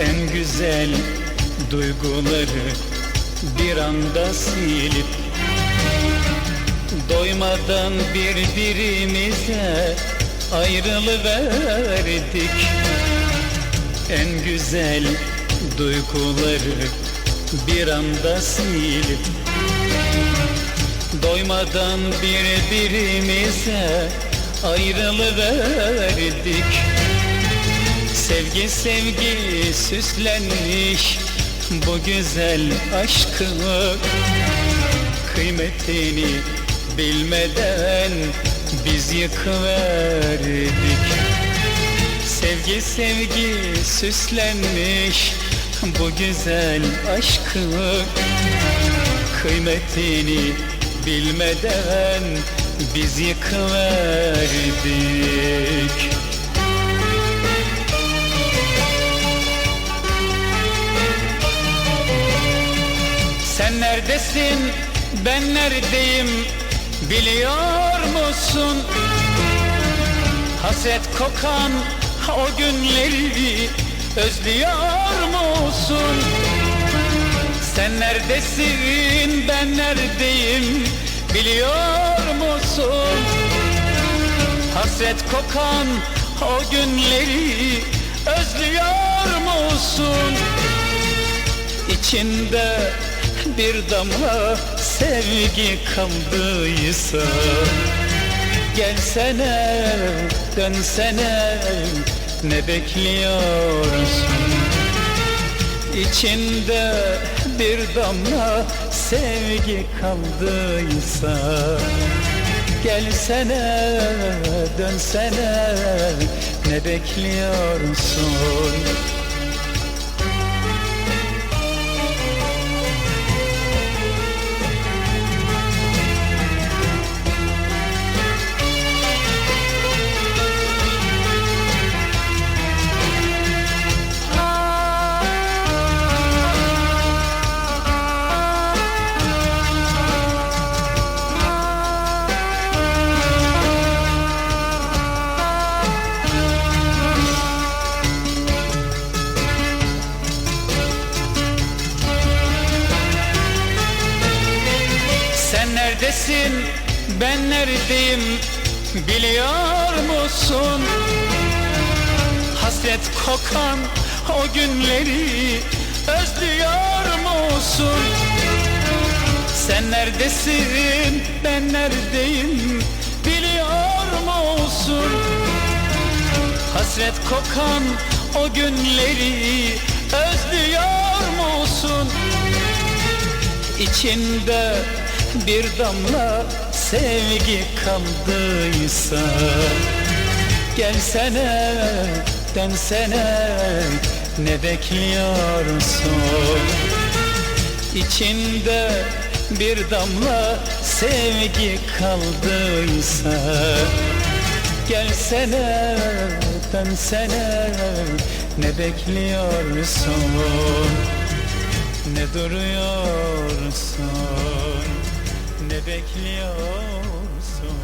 en güzel duyguları bir anda silip Doymadan birbirimize ayrılıverdik. En güzel duyguları bir anda silip Doymadan birbirimize ayrılıverdik Sevgi sevgi süslenmiş bu güzel aşkı Kıymetini bilmeden biz yıkıverdik. Sevgi sevgi süslenmiş bu güzel aşkı Kıymetini bilmeden biz yıkıverdik Sen neredesin ben neredeyim biliyor musun? Hasret kokan o günleri özlüyor musun? Sen neredesin ben neredeyim biliyor musun? Hasret kokan o günleri özlüyor musun? İçinde bir damla sevgi kaldıysa Gelsene, dönsene, ne bekliyorsun? İçinde bir damla sevgi kaldıysa Gelsene, dönsene, ne bekliyorsun? Neredesin ben neredeyim biliyor musun? Hasret kokan o günleri özlüyor musun? Sen neredesin ben neredeyim biliyor musun? Hasret kokan o günleri özlüyor musun? İçinde bir damla sevgi kaldıysa Gelsene, dönsene, ne bekliyorsun? İçinde bir damla sevgi kaldıysa Gelsene, dönsene, ne bekliyorsun? Ne duruyorsun? Bekliyorsun?